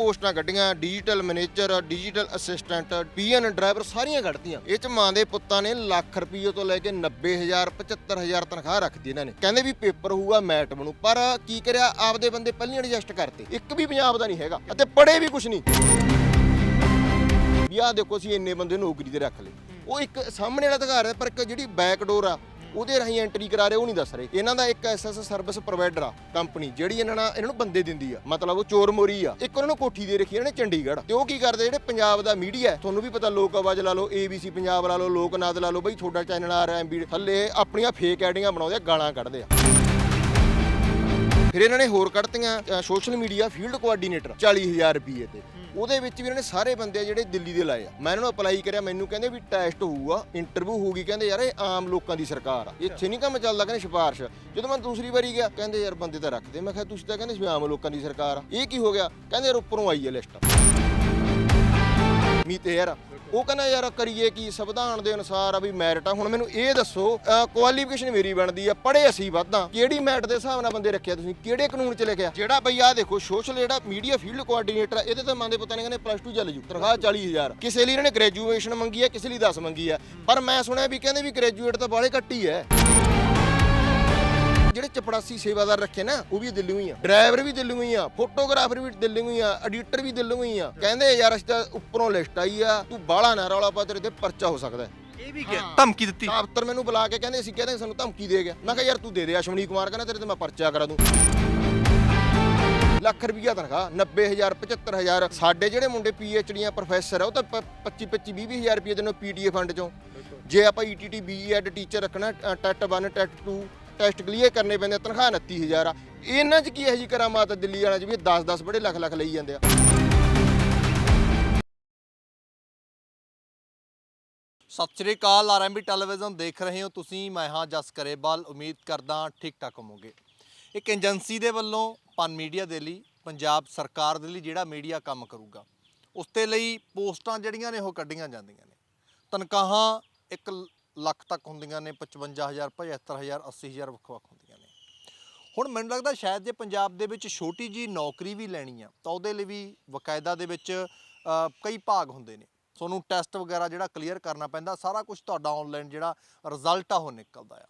ਪੋਸਟਾਂ ਕੱਢੀਆਂ digital manager digital assistant PN driver ਸਾਰੀਆਂ ਕੱਢਤੀਆਂ। ਇਹ ਚ ਮਾਂ ਦੇ ਪੁੱਤਾਂ ਨੇ ਲੱਖ ਰੁਪਏ ਤੋਂ ਲੈ ਕੇ 90000 75000 ਤਨਖਾਹ ਰੱਖਦੀ ਇਹਨਾਂ ਨੇ। ਕਹਿੰਦੇ ਵੀ ਪੇਪਰ ਹੋਊਗਾ ਮੈਟ ਬਣੂ, ਪਰ ਕੀ ਕਰਿਆ, ਆਪਦੇ ਬੰਦੇ ਪਹਿਲਾਂ ਐਡਜਸਟ ਕਰਤੇ। ਇੱਕ ਵੀ ਪੰਜਾਬ ਦਾ ਨਹੀਂ ਹੈਗਾ, ਅਤੇ ਪੜੇ ਵੀ ਕੁਝ ਨਹੀਂ। ਵੀ ਆਹ ਦੇਖੋ, ਅਸੀਂ ਇੰਨੇ ਬੰਦੇ ਨੌਕਰੀ ਤੇ ਰੱਖ ਲਏ। ਉਹ ਇੱਕ ਸਾਹਮਣੇ ਵਾਲਾ ਅਧਿਕਾਰ ਹੈ, ਪਰ ਇੱਕ ਜਿਹੜੀ ਬੈਕ ਡੋਰ ਆ ਉਹਦੇ ਰਾਹੀਂ ਐਂਟਰੀ ਕਰਾ ਰਹੇ, ਉਹ ਨਹੀਂ ਦੱਸ ਰਹੇ। ਇਹਨਾਂ ਦਾ ਇੱਕ ਐਸਐਸ ਸਰਵਿਸ ਪ੍ਰੋਵਾਈਡਰ ਆ ਕੰਪਨੀ ਜਿਹੜੀ ਇਹਨਾਂ ਨਾਲ ਇਹਨਾਂ ਨੂੰ ਬੰਦੇ ਦਿੰਦੀ ਆ। ਮਤਲਬ ਉਹ ਚੋਰ ਮੋਰੀ ਆ। ਇੱਕ ਉਹਨਾਂ ਨੂੰ ਕੋਠੀ ਦੇ ਰੱਖੀ ਇਹਨਾਂ ਨੇ ਚੰਡੀਗੜ੍ਹ। ਤੇ ਉਹ ਕੀ ਕਰਦੇ, ਜਿਹੜੇ ਪੰਜਾਬ ਦਾ ਮੀਡੀਆ ਤੁਹਾਨੂੰ ਵੀ ਪਤਾ ਲੋਕ ਆਵਾਜ਼ ਲਾ ਲਓ ABC ਪੰਜਾਬ ਲਾ ਲਓ ਲੋਕਨਾਦ ਲਾ ਲਓ, ਬਈ ਤੁਹਾਡਾ ਚੈਨਲ ਆ ਰਿਹਾ ਐਮਬੀ ਥੱਲੇ ਆਪਣੀਆਂ ਫੇਕ ਆਈਡੀਆਂ ਬਣਾਉਂਦੇ ਆ, ਗਾਲਾਂ ਕੱਢਦੇ ਆ। ਫਿਰ ਇਹਨਾਂ ਨੇ ਹੋਰ ਕੱਢਤੀਆਂ ਸੋਸ਼ਲ ਮੀਡੀਆ ਫੀਲਡ ਕੋਆਰਡੀਨੇਟਰ 40000 ਰੁਪਏ ਤੇ। ਉਹਦੇ ਵਿੱਚ ਵੀ ਇਹਨਾਂ ਨੇ ਸਾਰੇ ਬੰਦੇ ਆ ਜਿਹੜੇ ਦਿੱਲੀ ਦੇ ਲਾਏ ਆ। ਮੈਂ ਇਹਨਾਂ ਨੂੰ ਅਪਲਾਈ ਕਰਿਆ, ਮੈਨੂੰ ਕਹਿੰਦੇ ਵੀ ਟੈਸਟ ਹੋਊਗਾ ਇੰਟਰਵਿਊ ਹੋਊਗੀ, ਕਹਿੰਦੇ ਯਾਰ ਇਹ ਆਮ ਲੋਕਾਂ ਦੀ ਸਰਕਾਰ ਆ। ਇੱਥੇ ਨਹੀਂ ਕੰਮ ਚੱਲਦਾ, ਕਹਿੰਦੇ ਸਿਫਾਰਿਸ਼ ਜਦੋਂ ਮੈਂ ਦੂਸਰੀ ਵਾਰੀ ਗਿਆ, ਕਹਿੰਦੇ ਯਾਰ ਬੰਦੇ ਤਾਂ ਰੱਖਦੇ। ਮੈਂ ਕਿਹਾ, ਤੁਸੀਂ ਤਾਂ ਕਹਿੰਦੇ ਸੀ ਆਮ ਲੋਕਾਂ ਦੀ ਸਰਕਾਰ ਆ। ਇਹ ਕੀ ਹੋ ਗਿਆ? ਕਹਿੰਦੇ ਯਾਰ ਉੱਪਰੋਂ ਆਈ ਹੈ ਲਿਸਟ ਮੀ ਤੇ ਯਾਰ ਉਹ ਕਹਿੰਦਾ ਯਾਰ ਕਰੀਏ ਕੀ ਸੰਵਿਧਾਨ ਦੇ ਅਨੁਸਾਰ ਆ ਵੀ ਮੈਰਿਟ ਆ। ਹੁਣ ਮੈਨੂੰ ਇਹ ਦੱਸੋ ਕੁਆਲੀਫਿਕੇਸ਼ਨ ਮੇਰੀ ਬਣਦੀ ਆ, ਪੜ੍ਹੇ ਅਸੀਂ ਵੱਧਾਂ ਕਿਹੜੀ ਮੈਰਿਟ ਦੇ ਹਿਸਾਬ ਨਾਲ ਬੰਦੇ ਰੱਖਿਆ ਤੁਸੀਂ? ਕਿਹੜੇ ਕਾਨੂੰਨ ਚ ਲਿਖਿਆ? ਜਿਹੜਾ ਬਈ ਆ ਦੇਖੋ ਸੋਸ਼ਲ ਜਿਹੜਾ ਮੀਡੀਆ ਫੀਲਡ ਕੋਆਰਡੀਨੇਟਰ ਆ, ਇਹਦੇ ਤਾਂ ਮੰਨਦੇ ਪਤਾ ਨਹੀਂ ਕਹਿੰਦੇ ਪਲੱਸ 2 ਚੱਲ ਜੂ, ਤਨਖਾਹ 40000 ਕਿਸੇ ਲਈ ਇਹਨਾਂ ਨੇ ਗ੍ਰੈਜੂਏਸ਼ਨ ਮੰਗੀ ਹੈ ਕਿਸੇ ਲਈ 10 ਮੰਗੀ ਆ। ਪਰ ਮੈਂ ਸੁਣਿਆ ਵੀ ਕਹਿੰਦੇ ਵੀ ਗ੍ਰੈਜੂਏਟ ਤਾਂ ਬਾਲੇ ਘੱਟ ਹੀ ਹੈ ਜਿਹੜੇ ਚਪੜਾਸੀ ਸੇਵਾਦਾਰ ਰੱਖੇ ਨਾ ਉਹ ਵੀ ਦਿੱਲੀੋਂ ਹੀ ਆ। ਡਰਾਈਵਰ ਵੀ ਦਿੱਲੀੋਂ ਹੀ ਆ ਫੋਟੋਗ੍ਰਾਫਰ ਵੀ ਦਿੱਲੀੋਂ ਹੀ ਆ ਐਡੀਟਰ ਵੀ ਦਿੱਲੀੋਂ ਹੀ ਆ। ਕਹਿੰਦੇ ਯਾਰ ਅਸੀਂ ਤਾਂ ਉੱਪਰੋਂ ਲਿਸਟ ਆਈ ਆ ਤੂੰ ਬਾਹਲਾ ਨਾ ਰੌਲਾ ਪਾ ਤੇਰੇ ਤੇ ਪਰਚਾ ਹੋ ਸਕਦਾ ਇਹ ਵੀ ਗਿਆ ਧਮਕੀ ਦਿੱਤੀ। ਦਫ਼ਤਰ ਮੈਨੂੰ ਬੁਲਾ ਕੇ ਕਹਿੰਦੇ ਅਸੀਂ ਕਹਿੰਦੇ ਸਾਨੂੰ ਧਮਕੀ ਦੇ ਗਿਆ। ਮੈਂ ਕਿਹਾ ਯਾਰ ਤੂੰ ਦੇ ਦੇ ਅਸ਼ਮਨੀ ਕੁਮਾਰ ਕਹਿੰਦਾ ਤੇਰੇ ਤੇ ਮੈਂ ਪਰਚਾ ਕਰਾ ਦੂੰ। ਲੱਖ ਰੁਪਈਆ ਤਨਖਾਹ 90000 75000 ਸਾਡੇ ਜਿਹੜੇ ਮੁੰਡੇ ਪੀਐਚਡੀਆਂ ਪ੍ਰੋਫੈਸਰ ਆ ਉਹ ਤਾਂ 25 25 20000 ਰੁਪਏ ਦੇ ਨੂੰ ਪੀਟੀਏ ਫੰਡ ਚੋਂ। ਜੇ ਆਪਾਂ ਈਟੀਟੀ ਬੀਐਡ ਟੀਚਰ ਰੱਖਣਾ ਟੈਟ 1 ਟੈਟ 2 ਟੈਸਟ ਕਲੀਅਰ ਕਰਨੇ ਪੈਂਦੇ ਆ, ਤਨਖਾਹ 29000 ਆ। ਇਹਨਾਂ 'ਚ ਕੀ ਇਹੋ ਜੀ ਕਰਾਮਾਤ ਆ ਦਿੱਲੀ ਵਾਲਿਆਂ 'ਚ ਵੀ 10 10 ਬੜੇ ਲੱਖ ਲੱਖ ਲਈ ਜਾਂਦੇ ਆ। ਸਤਿ ਸ਼੍ਰੀ ਅਕਾਲ ਆਰਐਮਬੀ ਟੈਲੀਵਿਜ਼ਨ ਦੇਖ ਰਹੇ ਹੋ ਤੁਸੀਂ ਮੈਂ ਹਾਂ ਜਸ ਕਰੇਵਾਲ ਉਮੀਦ ਕਰਦਾ ਠੀਕ ਠਾਕ ਹੋਵੋਗੇ। ਇੱਕ ਏਜੰਸੀ ਦੇ ਵੱਲੋਂ ਪਨ ਮੀਡੀਆ ਦੇ ਲਈ ਪੰਜਾਬ ਸਰਕਾਰ ਦੇ ਲਈ ਜਿਹੜਾ ਮੀਡੀਆ ਕੰਮ ਕਰੂਗਾ ਉਸ ਦੇ ਲਈ ਪੋਸਟਾਂ ਜਿਹੜੀਆਂ ਨੇ ਉਹ ਕੱਢੀਆਂ ਜਾਂਦੀਆਂ ਨੇ। ਤਨਖਾਹਾਂ 1 ਲੱਖ ਤੱਕ ਹੁੰਦੀਆਂ ਨੇ 55000 75000 80000 ਵੱਖ-ਵੱਖ ਹੁੰਦੀਆਂ ਨੇ। ਹੁਣ ਮੈਨੂੰ ਲੱਗਦਾ ਸ਼ਾਇਦ ਜੇ ਪੰਜਾਬ ਦੇ ਵਿੱਚ ਛੋਟੀ ਜੀ ਨੌਕਰੀ ਵੀ ਲੈਣੀ ਆ ਤਾਂ ਉਹਦੇ ਲਈ ਵੀ ਵਕਾਇਦਾ ਦੇ ਵਿੱਚ ਕਈ ਭਾਗ ਹੁੰਦੇ ਨੇ। ਤੁਹਾਨੂੰ ਟੈਸਟ ਵਗੈਰਾ ਜਿਹੜਾ ਕਲੀਅਰ ਕਰਨਾ ਪੈਂਦਾ ਸਾਰਾ ਕੁਝ ਤੁਹਾਡਾ ਆਨਲਾਈਨ ਜਿਹੜਾ ਰਿਜ਼ਲਟ ਆ ਉਹ ਨਿਕਲਦਾ ਆ।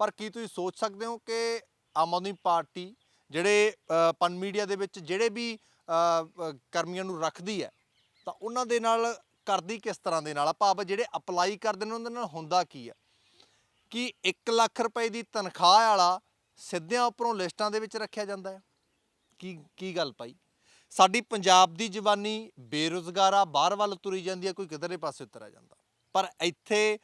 ਪਰ ਕੀ ਤੁਸੀਂ ਸੋਚ ਸਕਦੇ ਹੋ ਕਿ ਆਮ ਆਦਮੀ ਪਾਰਟੀ ਜਿਹੜੇ ਅ, ਪਨ ਮੀਡੀਆ ਦੇ ਵਿੱਚ ਜਿਹੜੇ ਵੀ ਕਰਮੀਆਂ ਨੂੰ ਰੱਖਦੀ ਹੈ ਤਾਂ ਉਹਨਾਂ ਦੇ ਨਾਲ ਕਰਦੀ ਕਿਸ ਤਰ੍ਹਾਂ ਦੇ ਨਾਲ? ਆ ਭਾਵ ਜਿਹੜੇ ਅਪਲਾਈ ਕਰਦੇ ਨੇ ਉਹਨਾਂ ਨਾਲ ਹੁੰਦਾ ਕੀ ਆ? ਕਿ 1 ਲੱਖ ਰੁਪਏ ਦੀ ਤਨਖਾਹ ਵਾਲਾ ਸਿੱਧਿਆਂ ਉੱਪਰੋਂ ਲਿਸਟਾਂ ਦੇ ਵਿੱਚ ਰੱਖਿਆ ਜਾਂਦਾ ਹੈ ਕੀ ਕੀ ਗੱਲ ਪਾਈ ਸਾਡੀ ਪੰਜਾਬ ਦੀ ਜਵਾਨੀ ਬੇਰੁਜ਼ਗਾਰਾ ਬਾਹਰ ਵੱਲ ਤੁਰੀ ਜਾਂਦੀ ਹੈ ਕੋਈ ਕਿਧਰੇ ਪਾਸੇ ਉਤਰਿਆ ਜਾਂਦਾ। ਪਰ ਇੱਥੇ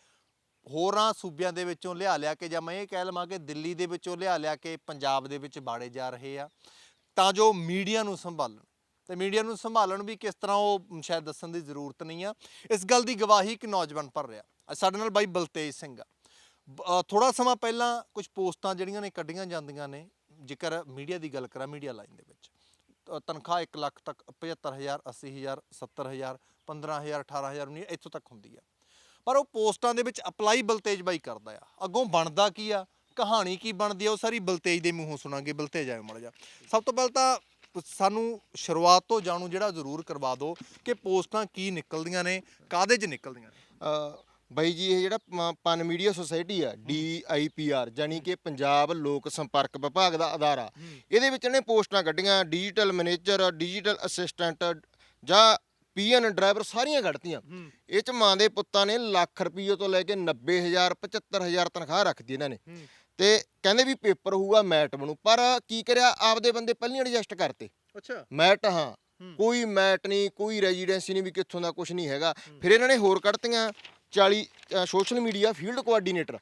ਹੋਰਾਂ ਸੂਬਿਆਂ ਦੇ ਵਿੱਚੋਂ ਲਿਆ ਲਿਆ ਕੇ ਜਾਂ ਮੈਂ ਇਹ ਕਹਿ ਲਵਾਂ ਕਿ ਦਿੱਲੀ ਦੇ ਵਿੱਚੋਂ ਲਿਆ ਲਿਆ ਕੇ ਪੰਜਾਬ ਦੇ ਵਿੱਚ ਬਾੜੇ ਜਾ ਰਹੇ ਆ, ਤਾਂ ਜੋ ਮੀਡੀਆ ਨੂੰ ਸੰਭਾਲਣ। ਤੇ ਮੀਡੀਆ ਨੂੰ ਸੰਭਾਲਣ ਵੀ ਕਿਸ ਤਰ੍ਹਾਂ ਉਹ ਸ਼ਾਇਦ ਦੱਸਣ ਦੀ ਜ਼ਰੂਰਤ ਨਹੀਂ ਆ। ਇਸ ਗੱਲ ਦੀ ਗਵਾਹੀ ਇੱਕ ਨੌਜਵਾਨ ਭਰ ਰਿਹਾ। ਸਾਡੇ ਨਾਲ ਬਾਈ ਬਲਤੇਜ ਸਿੰਘ ਆ। ਥੋੜਾ ਸਮਾਂ ਪਹਿਲਾਂ ਕੁਝ ਪੋਸਟਾਂ ਜਿਹੜੀਆਂ ਨੇ ਕੱਢੀਆਂ ਜਾਂਦੀਆਂ ਨੇ, ਜੇਕਰ ਮੀਡੀਆ ਦੀ ਗੱਲ ਕਰਾਂ, ਮੀਡੀਆ ਲਾਈਨ ਦੇ ਵਿੱਚ। ਤਨਖਾਹ 1 ਲੱਖ ਤੱਕ 75000 80000 70000 15000 18000 ਨਹੀਂ ਇੱਥੋਂ ਤੱਕ ਹੁੰਦੀ ਆ। ਪਰ ਉਹ ਪੋਸਟਾਂ ਦੇ ਵਿੱਚ ਅਪਲਾਈ ਬਲਤੇਜ ਬਾਈ ਕਰਦਾ ਆ। ਅੱਗੋਂ ਬਣਦਾ ਕੀ ਆ? ਕਹਾਣੀ ਕੀ ਬਣਦੀ ਆ? ਉਹ ਸਾਰੀ ਬਲਤੇਜ ਦੇ ਮੂੰਹੋਂ ਸੁਣਾਂਗੇ। ਬਲਤੇਜ ਆਇਓ ਮੜ ਜਾ ਸਭ ਤੋਂ ਪਹਿਲਾਂ ਤਾਂ ਸਾਨੂੰ ਸ਼ੁਰੂਆਤ ਤੋਂ ਜਾਣੂ ਜਿਹੜਾ ਜ਼ਰੂਰ ਕਰਵਾ ਦਿਓ ਕਿ ਪੋਸਟਾਂ ਕੀ ਨਿਕਲਦੀਆਂ ਨੇ ਕਾਦੇ 'ਚ ਨਿਕਲਦੀਆਂ ਨੇ। ਅ, ਬਾਈ ਜੀ ਇਹ ਜਿਹੜਾ ਪਨ ਮੀਡੀਆ ਸੁਸਾਇਟੀ ਆ ਡੀਆਈਪੀਆਰ ਜਾਨੀ ਕਿ ਪੰਜਾਬ ਲੋਕ ਸੰਪਰਕ ਵਿਭਾਗ ਦਾ ਅਦਾਰਾ। ਇਹਦੇ ਵਿੱਚ ਇਹਨੇ ਪੋਸਟਾਂ ਕੱਢੀਆਂ ਡਿਜੀਟਲ ਮੈਨੇਜਰ ਡਿਜੀਟਲ ਅਸਿਸਟੈਂਟ ਜਾਂ ਪੀਐਨ ਡਰਾਈਵਰ ਸਾਰੀਆਂ ਕੱਢਤੀਆਂ। ਇਹ ਚ ਮਾਂ ਦੇ ਪੁੱਤਾਂ ਨੇ ਲੱਖ ਰੁਪਏ ਤੋਂ ਲੈ ਕੇ 90000 75000 ਤਨਖਾਹ ਰੱਖਦੀ ਇਹਨਾਂ ਨੇ। ਤੇ ਕਹਿੰਦੇ ਵੀ ਪੇਪਰ ਹੋਊਗਾ ਮੈਟ ਬਣੂ ਪਰ ਕੀ ਕਰਿਆ ਆਪਦੇ ਬੰਦੇ ਪਹਿਲਾਂ ਐਡਜਸਟ ਕਰਤੇ। ਅੱਛਾ। ਮੈਟ ਹਾਂ। ਕੋਈ ਮੈਟ ਨਹੀਂ ਕੋਈ ਰੈਜ਼ੀਡੈਂਸੀ ਨਹੀਂ ਵੀ ਕਿੱਥੋਂ ਦਾ ਕੁਝ ਨਹੀਂ ਹੈਗਾ। ਫਿਰ ਇਹਨਾਂ ਨੇ ਹੋਰ ਕੱਢਤੀਆਂ 40 ਸੋਸ਼ਲ ਮੀਡੀਆ ਫੀਲਡ ਕੋਆਰਡੀਨੇਟਰ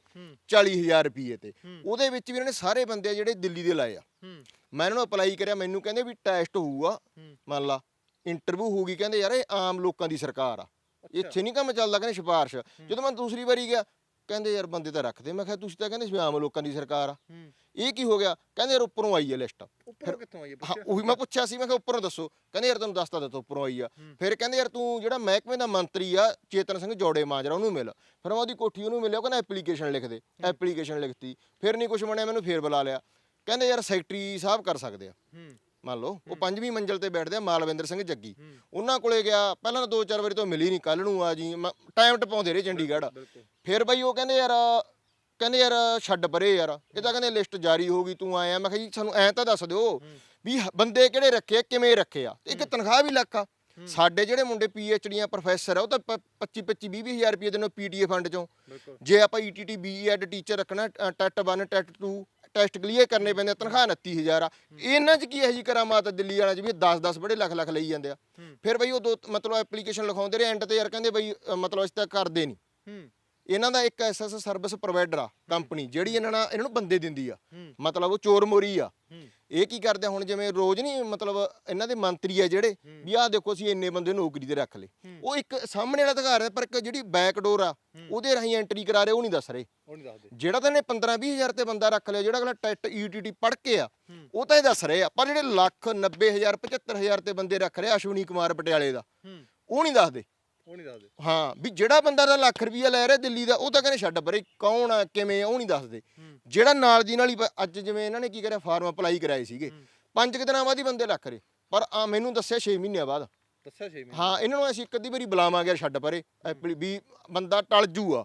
40000 ਰੁਪਏ ਤੇ। ਉਹਦੇ ਵਿੱਚ ਵੀ ਇਹਨਾਂ ਨੇ ਸਾਰੇ ਬੰਦੇ ਜਿਹੜੇ ਦਿੱਲੀ ਦੇ ਲਾਏ ਆ। ਮੈਂ ਇਹਨਾਂ ਨੂੰ ਅਪਲਾਈ ਕਰਿਆ ਮੈਨੂੰ ਕਹਿੰਦੇ ਵੀ ਟੈਸਟ ਹੋਊਗਾ। ਮੰਨ ਲਾ ਇੰਟਰਵਿਊ ਹੋਊਗੀ ਕਹਿੰਦੇ ਯਾਰ ਇਹ ਆਮ ਲੋਕਾਂ ਦੀ ਸਰਕਾਰ ਆ। ਇੱਥੇ ਨਹੀਂ ਕੰਮ ਚੱਲਦਾ ਕਹਿੰਦੇ ਸਿਫਾਰਿਸ਼। ਜਦੋਂ ਮੈਂ ਦੂਸਰੀ ਵਾਰੀ ਗਿਆ ਕਹਿੰਦੇ ਯਾਰ ਬੰਦੇ ਤਾਂ ਰੱਖਦੇ। ਮੈਂ ਕਿਹਾ ਤੁਸੀਂ ਤਾਂ ਕਹਿੰਦੇ ਸੀ ਆਮ ਲੋਕਾਂ ਦੀ ਸਰਕਾਰ ਆ। ਇਹ ਕੀ ਹੋ ਗਿਆ? ਕਹਿੰਦੇ ਯਾਰ ਉੱਪਰੋਂ ਆਈ ਹੈ ਲਿਸਟ ਉੱਪਰੋਂ ਕਿੱਥੋਂ ਆਈ ਹਾਂ ਉਹੀ ਮੈਂ ਪੁੱਛਿਆ ਸੀ ਮੈਂ ਕਿਹਾ ਉੱਪਰੋਂ ਦੱਸੋ। ਕਹਿੰਦੇ ਯਾਰ ਤੈਨੂੰ ਦੱਸਤਾ ਦਿੱਤਾ ਉੱਪਰੋਂ ਆਈ ਆ। ਫਿਰ ਕਹਿੰਦੇ ਯਾਰ ਤੂੰ ਜਿਹੜਾ ਮਹਿਕਮੇ ਦਾ ਮੰਤਰੀ ਆ ਚੇਤਨ ਸਿੰਘ ਜੋੜੇ ਮਾਜਰਾ ਉਹਨੂੰ ਮਿਲ। ਫਿਰ ਮੈਂ ਉਹਦੀ ਕੋਠੀ ਉਹਨੂੰ ਮਿਲਿਆ ਉਹ ਕਹਿੰਦਾ ਐਪਲੀਕੇਸ਼ਨ ਲਿਖ ਦੇ। ਐਪਲੀਕੇਸ਼ਨ ਲਿਖਤੀ। ਫਿਰ ਨਹੀਂ ਕੁਝ ਬਣਿਆ ਮੈਨੂੰ ਫੇਰ ਬੁਲਾ ਲਿਆ। ਕਹਿੰਦੇ ਯਾਰ ਸੈਕਟਰੀ ਸਾਹਿਬ ਕਰ ਸਕਦੇ ਆ। ਮੰਨ ਲਓ ਉਹ ਪੰਜਵੀਂ ਮੰਜ਼ਲ ਤੇ ਬੈਠਦੇ ਆ ਮਾਲਵਿੰਦਰ ਸਿੰਘ ਜੱਗੀ। ਉਹਨਾਂ ਕੋਲੇ ਗਿਆ ਪਹਿਲਾਂ ਤਾਂ ਦੋ ਚਾਰ ਵਾਰੀ ਤਾਂ ਮਿਲੀ ਨਹੀਂ ਕੱਲ ਨੂੰ ਆ ਜੀ ਟਾਈਮ ਟਪਾਉਂਦੇ ਰਹੇ ਚੰਡੀਗੜ੍ਹ। ਫਿਰ ਬਈ ਉਹ ਕਹਿੰਦੇ ਯਾਰ ਕਹਿੰਦੇ ਯਾਰ ਛੱਡ ਪਰੇ ਯਾਰ ਇਹ ਤਾਂ ਕਹਿੰਦੇ ਲਿਸਟ ਜਾਰੀ ਹੋ ਗਈ ਤੂੰ ਆਇਆ ਮੈਂ ਕਿਹਾ ਜੀ ਸਾਨੂੰ ਐਂ ਤਾਂ ਦੱਸ ਦਿਓ ਵੀ ਬੰਦੇ ਕਿਹੜੇ ਰੱਖੇ ਕਿਵੇਂ ਰੱਖੇ ਆ? ਇੱਕ ਤਨਖਾਹ ਵੀ ਲੱਖ ਆ। ਸਾਡੇ ਜਿਹੜੇ ਮੁੰਡੇ ਡੀਆਂ ਪ੍ਰੋਫੈਸਰ ਆ ਉਹ ਤਾਂ 25 25 20 ਹਜ਼ਾਰ ਰੁਪਏ ਦੇ ਨੇ ਪੀਟੀਏ ਫੰਡ ਚੋਂ। ਜੇ ਆਪਾਂ E ਈਟੀਟੀ ਬੀਐਡ ਟੀਚਰ ਰੱਖਣਾ ਟੈਟ 1 ਟੈਟ 2 ਟੈਸਟ ਕਲੀਅਰ ਕਰਨੇ ਪੈਂਦੇ ਆ, ਤਨਖਾਹ 29000 ਆ। ਇਹਨਾਂ 'ਚ ਕੀ ਇਹੋ ਜੀ ਕਰਾਮਾਤ ਆ ਦਿੱਲੀ ਵਾਲਿਆਂ 'ਚ ਵੀ 10 10 ਬੜੇ ਲੱਖ ਲੱਖ ਲਈ ਜਾਂਦੇ ਆ। ਫਿਰ ਬਈ ਉਹ ਦੋ ਮਤਲਬ ਐਪਲੀਕੇਸ਼ਨ ਲਿਖਾਉਂਦੇ ਰਹੇ ਐਂਡ ਤੇ ਯਾਰ ਕਹਿੰਦੇ ਬਈ ਅ, ਮਤਲਬ ਅਸੀਂ ਤਾਂ ਕਰਦੇ ਨਹੀਂ ਹੂੰ। ਇਹਨਾਂ ਦਾ ਇੱਕ ਐਸਐਸ ਸਰਵਿਸ ਪ੍ਰੋਵਾਈਡਰ ਆ ਕੰਪਨੀ ਜਿਹੜੀ ਇਹਨਾਂ ਨਾਲ ਇਹਨਾਂ ਨੂੰ ਬੰਦੇ ਦਿੰਦੀ ਆ। ਮਤਲਬ ਉਹ ਚੋਰ ਮੋਰੀ ਆ। ਇਹ ਕੀ ਕਰਦੇ ਆ ਹੁਣ ਜਿਵੇਂ ਰੋਜ਼ ਨਹੀਂ ਮਤਲਬ ਇਹਨਾਂ ਦੇ ਮੰਤਰੀ ਆ ਜਿਹੜੇ ਵੀ ਆਹ ਦੇਖੋ ਅਸੀਂ ਇੰਨੇ ਬੰਦੇ ਨੌਕਰੀ ਤੇ ਰੱਖ ਲਏ। ਉਹ ਇੱਕ ਸਾਹਮਣੇ ਵਾਲਾ ਅਧਿਕਾਰ ਹੈ ਪਰ ਇੱਕ ਜਿਹੜੀ ਬੈਕਡੋਰ ਆ ਉਹਦੇ ਰਾਹੀਂ ਐਂਟਰੀ ਕਰਾ ਰਹੇ ਉਹ ਨਹੀਂ ਦੱਸ ਰਹੇ। ਉਹ ਨਹੀਂ ਦੱਸਦੇ। ਜਿਹੜਾ ਤਾਂ ਇਹਨੇ 15 20 ਹਜ਼ਾਰ ਤੇ ਬੰਦਾ ਰੱਖ ਲਿਆ ਜਿਹੜਾ ਅਗਲਾ ਟੈਟ ਈਟੀਟੀ ਪੜ੍ਹ ਕੇ ਆ ਉਹ ਤਾਂ ਇਹ ਦੱਸ ਰਹੇ ਆ। ਪਰ ਜਿਹੜੇ ਲੱਖ 90 ਹਜ਼ਾਰ 75 ਹਜ਼ਾਰ ਤੇ ਬੰਦੇ ਰੱਖ ਰਹੇ ਅਸ਼ਵਨੀ ਕੁਮਾਰ ਪਟਿਆਲੇ ਦਾ ਉਹ ਨਹੀਂ ਦੱਸਦੇ। ਉਹ ਨਹੀਂ ਦੱਸਦੇ। ਹਾਂ ਵੀ ਜਿਹੜਾ ਬੰਦਾ ਦਾ ਲੱਖ ਰੁਪਈਆ ਲੈ ਰਿਹਾ ਦਿੱਲੀ ਦਾ ਉਹ ਤਾਂ ਕਹਿੰਦੇ ਛੱਡ ਪਰੇ ਕੌਣ ਆ ਕਿਵੇਂ ਆ ਉਹ ਨਹੀਂ ਦੱਸਦੇ। ਜਿਹੜਾ ਨਾਲ ਦੀ ਨਾਲ ਹੀ ਅੱਜ ਜਿਵੇਂ ਇਹਨਾਂ ਨੇ ਕੀ ਕਰਿਆ ਫਾਰਮ ਅਪਲਾਈ ਕਰਾਏ ਸੀਗੇ। ਪੰਜ ਕੁ ਦਿਨਾਂ ਬਾਅਦ ਹੀ ਬੰਦੇ ਲੱਖ ਰੇ ਪਰ ਆ ਮੈਨੂੰ ਦੱਸਿਆ 6 ਮਹੀਨਿਆਂ ਬਾਅਦ। ਦੱਸਿਆ 6 ਮਹੀਨੇ ਹਾਂ ਇਹਨਾਂ ਨੂੰ ਅਸੀਂ ਇੱਕ ਅੱਧੀ ਵਾਰੀ ਬੁਲਾਵਾਂਗੇ ਛੱਡ ਪਰੇ ਐਪਲੀ- ਵੀ ਬੰਦਾ ਟਲ ਜੂਆ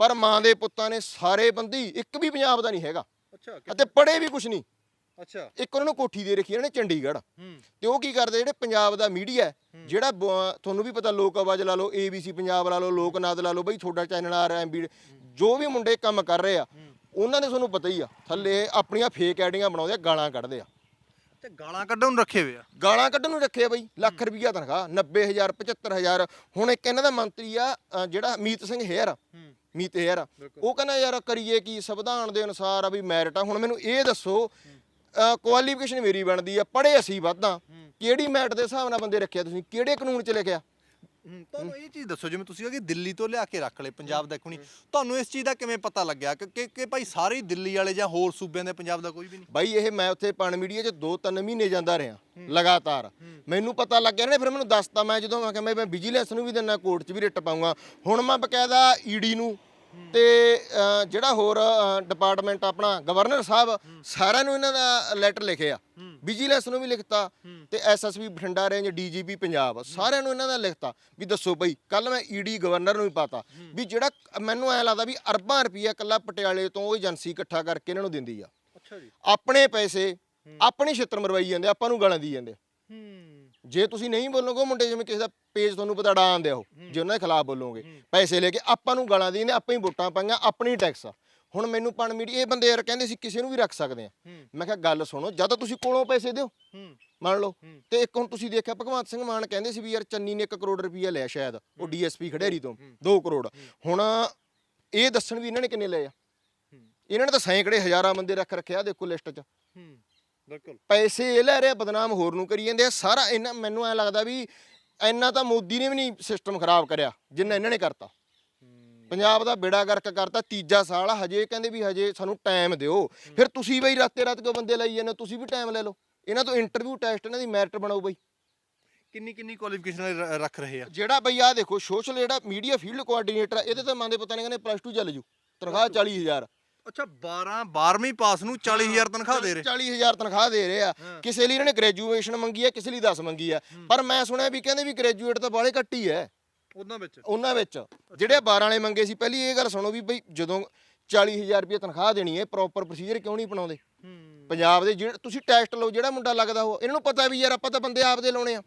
ਪਰ ਮਾਂ ਦੇ ਪੁੱਤਾਂ ਨੇ ਸਾਰੇ ਬੰਦੀ ਇੱਕ ਵੀ ਪੰਜਾਬ ਦਾ ਨਹੀਂ ਹੈਗਾ। ਅੱਛਾ ਅਤੇ ਪੜੇ ਵੀ ਕੁਛ ਨਹੀਂ। ਅੱਛਾ। ਇੱਕ ਉਹਨਾਂ ਨੂੰ ਕੋਠੀ ਦੇ ਰੱਖੀ ਇਹਨੇ ਚੰਡੀਗੜ੍ਹ। ਤੇ ਉਹ ਕੀ ਕਰਦੇ ਜਿਹੜੇ ਪੰਜਾਬ ਦਾ ਮੀਡੀਆ ਜਿਹੜਾ ਤੁਹਾਨੂੰ ਵੀ ਪਤਾ ਲੋਕ ਆਵਾਜ਼ ਲਾ ਲਓ ABC ਪੰਜਾਬ ਲਾ ਲਓ ਲੋਕਨਾਦ ਲਾ ਲਓ ਬਈ ਤੁਹਾਡਾ ਚੈਨਲ ਆ ਰਿਹਾ ਐਮਬੀ ਜੋ ਵੀ ਮੁੰਡੇ ਕੰਮ ਕਰ ਰਹੇ ਆ ਉਹਨਾਂ ਦੇ ਤੁਹਾਨੂੰ ਪਤਾ ਹੀ ਆ ਥੱਲੇ ਆਪਣੀਆਂ ਫੇਕ ਆਈਡੀਆਂ ਬਣਾਉਂਦੇ ਆ ਗਾਲਾਂ ਕੱਢਦੇ ਆ। ਤੇ ਗਾਲਾਂ ਕੱਢਣ ਨੂੰ ਰੱਖੇ ਹੋਏ ਆ? ਗਾਲਾਂ ਕੱਢਣ ਨੂੰ ਰੱਖੇ ਆ ਬਈ ਲੱਖ ਰੁਪਈਆ ਤਨਖਾਹ 90000 75000 ਹੁਣ ਇੱਕ ਇਹਨਾਂ ਦਾ ਮੰਤਰੀ ਆ ਜਿਹੜਾ ਮੀਤ ਸਿੰਘ ਹੇਅਰ ਹੂੰ। ਮੀਤ ਹੇਅਰ ਉਹ ਕਹਿੰਦਾ ਯਾਰ ਕਰੀਏ ਕੀ ਸੰਵਿਧਾਨ ਦੇ ਅਨੁਸਾਰ ਆ ਵੀ ਮੈਰਿਟ ਆ। ਹੁਣ ਮੈਨੂੰ ਇਹ ਦੱਸੋ ਕੁਆਲੀਫਿਕੇਸ਼ਨ ਮੇਰੀ ਬਣਦੀ ਆ ਪੜ੍ਹੇ ਅਸੀਂ ਵੱਧਾਂ। ਕਿਹੜੀ ਮੈਰਿਟ ਦੇ ਹਿਸਾਬ ਨਾਲ ਬੰਦੇ ਰੱਖਿਆ ਤੁਸੀਂ? ਕਿਹੜੇ ਕਾਨੂੰਨ 'ਚ ਲਿਖਿਆ? ਤੁਹਾਨੂੰ ਇਹ ਚੀਜ਼ ਦੱਸੋ ਜਿਵੇਂ ਤੁਸੀਂ ਕਿ ਦਿੱਲੀ ਤੋਂ ਲਿਆ ਕੇ ਰੱਖ ਲਏ ਪੰਜਾਬ ਦਾ ਕੋਈ ਤੁਹਾਨੂੰ ਇਸ ਚੀਜ਼ ਦਾ ਕਿਵੇਂ ਪਤਾ ਲੱਗਿਆ? ਕਿ ਕਿ ਭਾਈ ਸਾਰੇ ਦਿੱਲੀ ਵਾਲੇ ਜਾਂ ਹੋਰ ਸੂਬਿਆਂ ਦੇ ਪੰਜਾਬ ਦਾ ਕੋਈ ਵੀ ਨਹੀਂ? ਬਾਈ ਇਹ ਮੈਂ ਉੱਥੇ ਪਣ ਮੀਡੀਆ 'ਚ 2-3 ਮਹੀਨੇ ਜਾਂਦਾ ਰਿਹਾ ਲਗਾਤਾਰ। ਮੈਨੂੰ ਪਤਾ ਲੱਗਿਆ ਨੇ ਫਿਰ ਮੈਨੂੰ ਦੱਸਤਾ ਮੈਂ ਜਦੋਂ ਮੈਂ ਕਿਹਾ ਮੈਂ ਵਿਜੀਲੈਂਸ ਨੂੰ ਵੀ ਦਿੰਨਾ ਕੋਰਟ 'ਚ ਵੀ ਰਿਟ ਪਾਉਂਗਾ ਹੁਣ ਮੈਂ ਬਕਾਇਦਾ ਈਡੀ ਨੂੰ ਤੇ ਜਿਹੜਾ ਹੋਰ ਡਿਪਾਰਟਮੈਂਟ ਆਪਣਾ ਗਵਰਨਰ ਸਾਹਿਬ ਸਾਰਿਆਂ ਨੂੰ ਇਹਨਾਂ ਦਾ ਲੈਟਰ ਲਿਖਿਆ ਵਿਜੀਲੈਂਸ ਨੂੰ ਵੀ ਲਿਖਤਾ ਤੇ SSP Bathinda range DGP Punjab ਸਾਰਿਆਂ ਨੂੰ ਇਹਨਾਂ ਦਾ ਲਿਖਤਾ ਵੀ ਦੱਸੋ ਬਈ ਕੱਲ ਮੈਂ ਈਡੀ ਗਵਰਨਰ ਨੂੰ ਵੀ ਪਾਤਾ ਵੀ ਜਿਹੜਾ ਮੈਨੂੰ ਐ ਲੱਗਦਾ ਵੀ ਅਰਬਾਂ ਰੁਪਈਆ ਕੱਲਾ ਪਟਿਆਲੇ ਤੋਂ ਉਹ ਏਜੰਸੀ ਇਕੱਠਾ ਕਰਕੇ ਇਹਨਾਂ ਨੂੰ ਦਿੰਦੀ ਆ। ਅੱਛਾ ਜੀ। ਆਪਣੇ ਪੈਸੇ ਆਪਣੀ ਛਿੱਤਰ ਮਰਵਾਈ ਜਾਂਦੇ ਆਪਾਂ ਨੂੰ ਗਾਲਾਂ ਦੀ ਜਾਂਦੇ ਹੂੰ। ਜੇ ਤੁਸੀਂ ਨਹੀਂ ਬੋਲੋਗੇ ਉਹ ਮੁੰਡੇ ਜਿਵੇਂ ਕਿਸੇ ਦਾ ਪੇਜ ਤੁਹਾਨੂੰ ਪਤਾ ਡਾ ਆਂਦੇ ਉਹ ਜੇ ਉਹਨਾਂ ਦੇ ਖਿਲਾਫ ਬੋਲੋਗੇ ਪੈਸੇ ਲੈ ਕੇ ਆਪਾਂ ਨੂੰ ਗਾਲਾਂ ਦੀ ਜਾਂਦੇ ਆਪਾਂ ਹੀ ਵੋਟਾਂ ਪਾਈਆਂ ਆਪਣੀ ਟੈਕਸ ਆ। ਹੁਣ ਮੈਨੂੰ ਪਣ ਮੀਡੀ ਇਹ ਬੰਦੇ ਯਾਰ ਕਹਿੰਦੇ ਸੀ ਕਿਸੇ ਨੂੰ ਵੀ ਰੱਖ ਸਕਦੇ ਆ। ਮੈਂ ਕਿਹਾ ਗੱਲ ਸੁਣੋ ਜਾਂ ਤਾਂ ਤੁਸੀਂ ਕੋਲੋਂ ਪੈਸੇ ਦਿਓ ਮੰਨ ਲਓ। ਤੇ ਇੱਕ ਹੁਣ ਤੁਸੀਂ ਦੇਖਿਆ ਭਗਵੰਤ ਸਿੰਘ ਮਾਨ ਕਹਿੰਦੇ ਸੀ ਵੀ ਯਾਰ ਚੰਨੀ ਨੇ 1 ਕਰੋੜ ਰੁਪਈਆ ਲਿਆ ਸ਼ਾਇਦ ਉਹ ਡੀਐਸਪੀ ਖੜੇਰੀ ਤੋਂ 2 ਕਰੋੜ। ਹੁਣ ਇਹ ਦੱਸਣ ਵੀ ਇਹਨਾਂ ਨੇ ਕਿੰਨੇ ਲਏ ਆ? ਇਹਨਾਂ ਨੇ ਤਾਂ ਸੈਂਕੜੇ ਹਜ਼ਾਰਾਂ ਬੰਦੇ ਰੱਖ ਰੱਖਿਆ ਦੇਖੋ ਲਿਸਟ 'ਚ। ਪੈਸੇ ਇਹ ਲੈ ਰਿਹਾ ਬਦਨਾਮ ਹੋਰ ਨੂੰ ਕਰੀ ਜਾਂਦੇ ਆ। ਸਾਰਾ ਇਹਨਾਂ ਮੈਨੂੰ ਐ ਲੱਗਦਾ ਵੀ ਇੰਨਾ ਤਾਂ ਮੋਦੀ ਨੇ ਵੀ ਨਹੀਂ ਸਿਸਟਮ ਖਰਾਬ ਕਰਿਆ ਜਿੰਨਾ ਇਹਨਾਂ ਨੇ ਕਰਤਾ। ਪੰਜਾਬ ਦਾ ਬੇੜਾ ਗਰਕ ਕਰਤਾ ਤੀਜਾ ਸਾਲ ਹਜੇ ਕਹਿੰਦੇ ਵੀ ਹਜੇ ਸਾਨੂੰ ਟਾਈਮ ਦਿਓ। ਫਿਰ ਤੁਸੀਂ ਬਈ ਰਾਤੇ ਰਾਤ ਕਿਉਂ ਬੰਦੇ ਲਈ ਜਾਂਦੇ? ਤੁਸੀਂ ਵੀ ਟਾਈਮ ਲੈ ਲਓ। ਇਹਨਾਂ ਤੋਂ ਇੰਟਰਵਿਊ ਟੈਸਟ ਇਹਨਾਂ ਦੀ ਮੈਰਿਟ ਬਣਾਓ ਬਈ। ਕਿੰਨੀ ਕਿੰਨੀ ਕੁਆਲੀਫਿਕੇਸ਼ਨ ਰੱਖ ਰਹੇ ਆ? ਜਿਹੜਾ ਬਈ ਆ ਦੇਖੋ ਸੋਸ਼ਲ ਜਿਹੜਾ ਮੀਡੀਆ ਫੀਲਡ ਕੋਆਰਡੀਨੇਟਰ ਇਹਦੇ ਤਾਂ ਮੰਨਦੇ ਪਤਾ ਨਹੀਂ ਕਹਿੰਦੇ ਪਲੱਸ 2 ਚੱਲ ਜੂ ਤਨਖਾਹ 40000 ਅੱਛਾ 12 12ਵੀਂ ਪਾਸ ਨੂੰ 40000 ਤਨਖਾਹ ਦੇ ਰਹੇ। 40000 ਤਨਖਾਹ ਦੇ ਰਹੇ ਆ। ਕਿਸੇ ਲਈ ਇਹਨਾਂ ਨੇ ਗ੍ਰੈਜੂਏਸ਼ਨ ਮੰਗੀ ਆ ਕਿਸੇ ਲਈ 10 ਮੰਗੀ ਆ। ਪਰ ਮੈਂ ਸੁਣਿਆ ਵੀ ਕਹਿੰਦੇ ਵੀ ਗ੍ਰੈਜੂਏਟ ਤਾਂ ਬਾਲੇ ਘੱਟ ਹੀ ਐ ਉਹਨਾਂ ਵਿੱਚ? ਉਹਨਾਂ ਵਿੱਚ। ਜਿਹੜੇ 12 ਵਾਲੇ ਮੰਗੇ ਸੀ ਪਹਿਲੀ ਇਹ ਗੱਲ ਸੁਣੋ ਵੀ ਬਈ ਜਦੋਂ 40000 ਰੁਪਏ ਤਨਖਾਹ ਦੇਣੀ ਹੈ ਪ੍ਰੋਪਰ ਪ੍ਰੋਸੀਜਰ ਕਿਉਂ ਨਹੀਂ ਅਪਣਾਉਂਦੇ? ਹੂੰ। ਪੰਜਾਬ ਦੇ ਜਿਹੜੇ ਤੁਸੀਂ ਟੈਸਟ ਲਓ ਜਿਹੜਾ ਮੁੰਡਾ ਲੱਗਦਾ ਉਹ ਇਹਨਾਂ ਨੂੰ ਪਤਾ ਵੀ ਯਾਰ ਆਪਾਂ ਤਾਂ ਬੰਦੇ ਆਪਦੇ ਲਾਉਣੇ ਆ। ਹੂੰ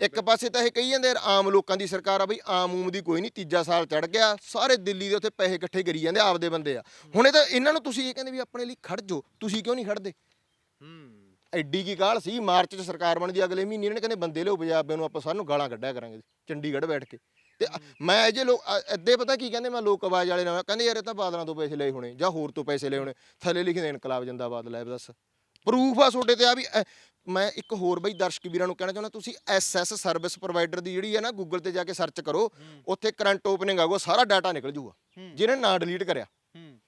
ਇੱਕ ਪਾਸੇ ਤਾਂ ਇਹ ਕਹੀ ਜਾਂਦੇ ਆਮ ਲੋਕਾਂ ਦੀ ਸਰਕਾਰ ਆ ਬਈ ਆਮ ਊਮ ਦੀ ਕੋਈ ਨਹੀਂ ਤੀਜਾ ਸਾਲ ਚੜ ਗਿਆ ਸਾਰੇ ਦਿੱਲੀ ਦੇ ਉੱਥੇ ਪੈਸੇ ਇਕੱਠੇ ਕਰੀ ਜਾਂਦੇ ਆਪਦੇ ਬੰਦੇ ਆ। ਹੁਣ ਇਹ ਤਾਂ ਇਹਨਾਂ ਨੂੰ ਤੁਸੀਂ ਇਹ ਕਹਿੰਦੇ ਵੀ ਆਪਣੇ ਲਈ ਖੜ ਜਾਓ ਤੁਸੀਂ ਕਿਉਂ ਨਹੀਂ ਖੜਦੇ ਹੂੰ। ਐਡੀ ਕੀ ਕਾਲ ਸੀ ਮਾਰਚ 'ਚ ਸਰਕਾਰ ਬਣਦੀ ਅਗਲੇ ਮਹੀਨੇ ਇਹਨਾਂ ਨੇ ਕਹਿੰਦੇ ਬੰਦੇ ਲਿਓ ਪੰਜਾਬੀਆਂ ਨੂੰ ਆਪਾਂ ਸਾਨੂੰ ਗਾਲਾਂ ਕੱਢਿਆ ਕਰਾਂਗੇ ਚੰਡੀਗੜ੍ਹ ਬੈਠ ਕੇ। ਤੇ ਮੈਂ ਇਹ ਜੇ ਲੋਕ ਅ- ਅੱਧੇ ਪਤਾ ਕੀ ਕਹਿੰਦੇ ਮੈਂ ਲੋਕ ਆਵਾਜ਼ ਵਾਲੇ ਨਾਲ ਕਹਿੰਦੇ ਯਾਰ ਇਹ ਤਾਂ ਬਾਦਲਾਂ ਤੋਂ ਪੈਸੇ ਲਏ ਹੋਣੇ ਜਾਂ ਹੋਰ ਤੋਂ ਪੈਸੇ ਲਏ ਹੋਣੇ ਥੱਲੇ ਲਿਖਦੇ ਇਨਕਲਾਬ ਜਿੰਦਾਬਾਦ ਲੈ ਦੱਸ ਪ੍ਰੂਫ ਆ ਤੁਹਾਡੇ ਤੇ ਆ ਵੀ ਮੈਂ ਇੱਕ ਹੋਰ ਬਈ ਦਰਸ਼ਕ ਵੀਰਾਂ ਨੂੰ ਕਹਿਣਾ ਚਾਹੁੰਦਾ ਤੁਸੀਂ ਐਸਐਸ ਸਰਵਿਸ ਪ੍ਰੋਵਾਈਡਰ ਦੀ ਜਿਹੜੀ ਹੈ ਨਾ ਗੂਗਲ ਤੇ ਜਾ ਕੇ ਸਰਚ ਕਰੋ ਉੱਥੇ ਕਰੰਟ ਓਪਨਿੰਗ ਆਊਗਾ ਸਾਰਾ ਡਾਟਾ ਨਿਕਲ ਜੂਗਾ ਜਿਹਨੇ ਨਾ ਡਿਲੀਟ ਕਰਿਆ। ਹੂੰ।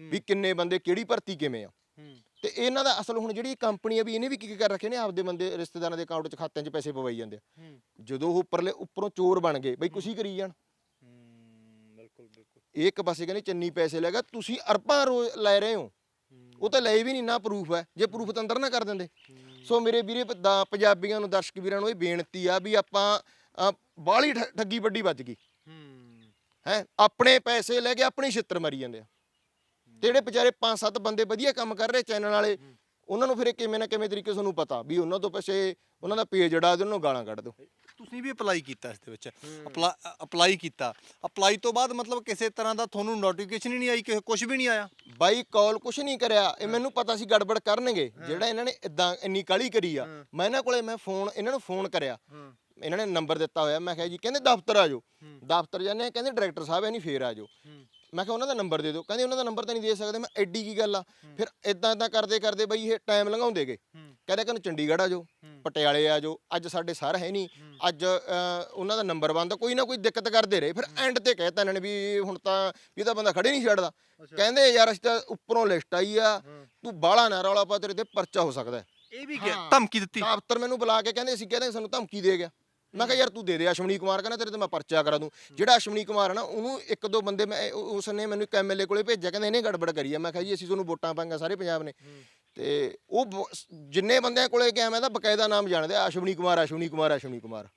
ਵੀ ਕਿੰਨੇ ਬੰਦੇ ਕਿਹੜੀ ਭਰਤੀ ਕਿਵੇਂ ਆ। ਹੂੰ। ਤੇ ਇਹਨਾਂ ਦਾ ਅਸਲ ਹੁਣ ਜਿਹੜੀ ਕੰਪਨੀ ਆ ਵੀ ਇਹਨੇ ਵੀ ਕੀ ਕੀ ਕਰ ਰੱਖੇ ਨੇ ਆਪਦੇ ਬੰਦੇ ਰਿਸ਼ਤੇਦਾਰਾਂ ਦੇ ਅਕਾਊਂਟ 'ਚ ਖਾਤਿਆਂ 'ਚ ਪੈਸੇ ਪਵਾਈ ਜਾਂਦੇ ਆ। ਹੂੰ। ਜਦੋਂ ਉਹ ਉੱਪਰਲੇ ਉੱਪਰੋਂ ਚੋਰ ਬਣ ਗਏ ਬਈ ਕੁਛ ਹੀ ਕਰੀ ਜਾਣ। ਹੂੰ ਬਿਲਕੁਲ ਬਿਲਕੁਲ। ਇਹ ਇੱਕ ਪਾਸੇ ਕਹਿੰਦੇ ਚੰਨੀ ਪੈਸੇ ਲੈਗਾ ਤੁਸੀਂ ਅਰਬਾਂ ਰੋਜ਼ ਲੈ ਰਹੇ ਹੋ। ਉਹ ਤਾਂ ਲਏ ਵੀ ਨਹੀਂ ਨਾ ਪ੍ਰੂਫ ਹੈ ਜੇ ਪ੍ਰੂਫ ਤਾਂ ਅੰਦਰ ਨਾ ਕਰ ਦਿੰਦੇ। ਸੋ ਮੇਰੇ ਵੀਰੇ ਪ- ਪੰਜਾਬੀਆਂ ਨੂੰ ਦਰਸ਼ਕ ਵੀਰਾਂ ਨੂੰ ਇਹ ਬੇਨਤੀ ਆ ਵੀ ਆਪਾਂ ਬਾਲੀ ਠੱਗੀ ਵੱਡੀ ਵੱਜ ਗਈ। ਹੂੰ। ਆਪਣੇ ਪੈਸੇ ਲੈ ਕੇ ਆਪਣੀ ਛਿੱਤਰ ਮਰੀ ਜਾਂਦੇ ਆ। ਤੇ ਜਿਹੜੇ ਵਿਚਾਰੇ ਪੰਜ ਸੱਤ ਬੰਦੇ ਵਧੀਆ ਕੰਮ ਕਰ ਰਹੇ ਚੈਨਲ ਵਾਲੇ ਉਹਨਾਂ ਨੂੰ ਫਿਰ ਕਿਵੇਂ ਨਾ ਕਿਵੇਂ ਤਰੀਕੇ ਤੁਹਾਨੂੰ ਪਤਾ ਵੀ ਉਹਨਾਂ ਤੋਂ ਪੈਸੇ ਉਹਨਾਂ ਦਾ ਪੇਜ ਜੜਾ ਦੇ ਉਹਨਾਂ ਨੂੰ ਗਾਲਾਂ ਕੱਢ ਦਿਓ। ਤੁਸੀਂ ਵੀ ਅਪਲਾਈ ਕੀਤਾ ਇਸ ਦੇ ਵਿੱਚ। ਅਪਲਾਈ ਕੀਤਾ। ਅਪਲਾਈ ਤੋਂ ਬਾਅਦ ਮਤਲਬ ਕਿਸੇ ਤਰ੍ਹਾਂ ਦਾ ਤੁਹਾਨੂੰ ਨੋਟੀਫਿਕੇਸ਼ਨ ਹੀ ਨਹੀਂ ਆਈ ਕਿ ਕੁਝ ਵੀ ਨਹੀਂ ਆਇਆ? ਬਾਈ ਕਾਲ ਕੁਛ ਨਹੀਂ ਕਰਿਆ। ਇਹ ਮੈਨੂੰ ਪਤਾ ਸੀ ਗੜਬੜ ਕਰਨਗੇ। ਜਿਹੜਾ ਇਹਨਾਂ ਨੇ ਇਦਾਂ ਇੰਨੀ ਕਾਲੀ ਕਰੀ ਆ। ਮੈਂ ਇਹਨਾਂ ਕੋਲੇ ਮੈਂ ਫੋਨ ਇਹਨਾਂ ਨੂੰ ਫੋਨ ਕਰਿਆ। ਇਹਨਾਂ ਨੇ ਨੰਬਰ ਦਿੱਤਾ ਹੋਇਆ। ਮੈਂ ਕਿਹਾ ਜੀ ਕਹਿੰਦੇ ਦਫ਼ਤਰ ਆ ਜਾਓ। ਦਫ਼ਤਰ ਜਾਂਦੇ ਆ ਕਹਿੰਦੇ ਡਾਇਰੈਕਟਰ ਸਾਹਿਬ ਐ ਨਹੀਂ ਫੇਰ ਆ ਜਾਓ। ਮੈਂ ਕਿਹਾ ਉਹਨਾਂ ਦਾ ਨੰਬਰ ਦੇ ਦਿਓ। ਕਹਿੰਦੇ ਉਹਨਾਂ ਦਾ ਨੰਬਰ ਤਾਂ ਨਹੀਂ ਦੇ ਸਕਦੇ। ਮੈਂ ਐਡੀ ਕੀ ਗੱਲ ਆ? ਫਿਰ ਇਦਾਂ ਇਦਾਂ ਕਰਦੇ ਕਰਦੇ ਬਈ ਇਹ ਟਾਈਮ ਲੰਘਾਉਂਦੇ ਗਏ ਕਹਿੰਦੇ ਕਿ ਚੰਡੀਗੜ੍ਹ ਆ ਜਾਓ। ਪਟਿਆਲੇ ਆ ਜਾਓ ਅੱਜ ਸਾਡੇ ਸਰ ਹੈ ਨਹੀਂ ਅੱਜ ਉਹਨਾਂ ਦਾ ਨੰਬਰ ਬੰਦ ਕੋਈ ਨਾ ਕੋਈ ਦਿੱਕਤ ਕਰਦੇ ਰਹੇ। ਫਿਰ ਐਂਡ ਤੇ ਕਹਿਤਾ ਇਹਨਾਂ ਨੇ ਵੀ ਹੁਣ ਤਾਂ ਵੀ ਇਹਦਾ ਬੰਦਾ ਖੜੇ ਨਹੀਂ ਛੱਡਦਾ। ਕਹਿੰਦੇ ਯਾਰ ਅਸੀਂ ਤਾਂ ਉੱਪਰੋਂ ਲਿਸਟ ਆਈ ਆ ਤੂੰ ਬਾਹਲਾ ਨਾ ਰੌਲਾ ਪਾ ਤੇਰੇ ਤੇ ਪਰਚਾ ਹੋ ਸਕਦਾ ਹੈ। ਇਹ ਵੀ ਕਿਹਾ ਧਮਕੀ ਦਿੱਤੀ। ਦਫ਼ਤਰ ਮੈਨੂੰ ਬੁਲਾ ਕੇ ਕਹਿੰਦੇ ਅਸੀਂ ਕਹਿੰਦੇ ਸਾਨੂੰ ਧਮਕੀ ਦੇ ਗਿਆ। ਮੈਂ ਕਿਹਾ ਯਾਰ ਤੂੰ ਦੇ ਦੇ ਅਸ਼ਮਨੀ ਕੁਮਾਰ ਕਹਿੰਦਾ ਤੇਰੇ ਤੇ ਮੈਂ ਪਰਚਾ ਕਰਾ ਦੂੰ। ਜਿਹੜਾ ਅਸ਼ਮਨੀ ਕੁਮਾਰ ਹੈ ਨਾ ਉਹਨੂੰ ਇੱਕ ਦੋ ਬੰਦੇ ਮੈਂ ਉਹ- ਉਸਨੇ ਮੈਨੂੰ ਇੱਕ ਐਮਐਲਏ ਕੋਲੇ ਭੇਜਿਆ ਕਹਿੰਦੇ ਇਹਨੇ ਗੜਬੜ ਕਰੀ ਆ। ਮੈਂ ਕਿਹਾ ਜੀ ਅਸੀਂ ਤੁਹਾਨੂੰ ਵੋਟਾਂ ਪਾਈਆਂ ਸਾਰੇ ਪੰਜਾਬ ਨੇ। ਤੇ ਉਹ ਬ- ਜਿੰਨੇ ਬੰਦਿਆਂ ਕੋਲੇ ਗਿਆ ਮੈਂ ਤਾਂ ਬਕਾਇਦਾ ਨਾਮ ਜਾਣਦੇ ਆ ਅਸ਼ਵਨੀ ਕੁਮਾਰ ਅਸ਼ਵਨੀ ਕੁਮਾਰ ਅਸ਼ਵਨੀ ਕੁਮਾਰ।